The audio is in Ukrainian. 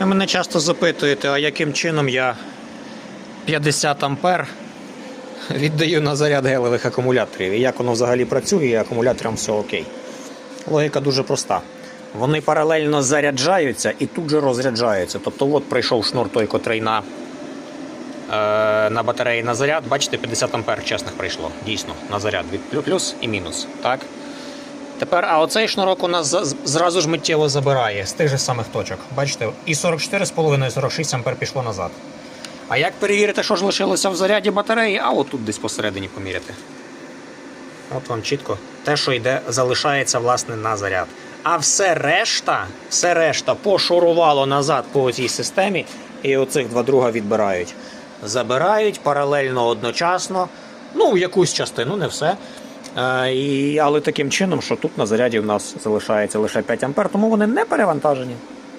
Ви мене часто запитуєте, а яким чином я 50 ампер віддаю на заряд гелевих акумуляторів. І як воно взагалі працює, і акумуляторам все окей. Логіка дуже проста. Вони паралельно заряджаються і тут же розряджаються. Тобто, от прийшов шнур той, котрий на, е, на батареї на заряд. Бачите, 50 ампер чесних прийшло. Дійсно, на заряд від плюс і мінус. Так? Тепер, а оцей шнурок у нас зразу ж миттєво забирає з тих же самих точок. Бачите, і 44,5, і 46 ампер пішло назад. А як перевірити, що ж лишилося в заряді батареї? А отут десь посередині поміряти. От вам чітко. Те, що йде, залишається власне на заряд. А все решта, все решта пошурувало назад по цій системі, і оцих два друга відбирають. Забирають паралельно одночасно, ну, якусь частину, не все. Е, і, але таким чином, що тут на заряді в нас залишається лише 5 ампер, тому вони не перевантажені.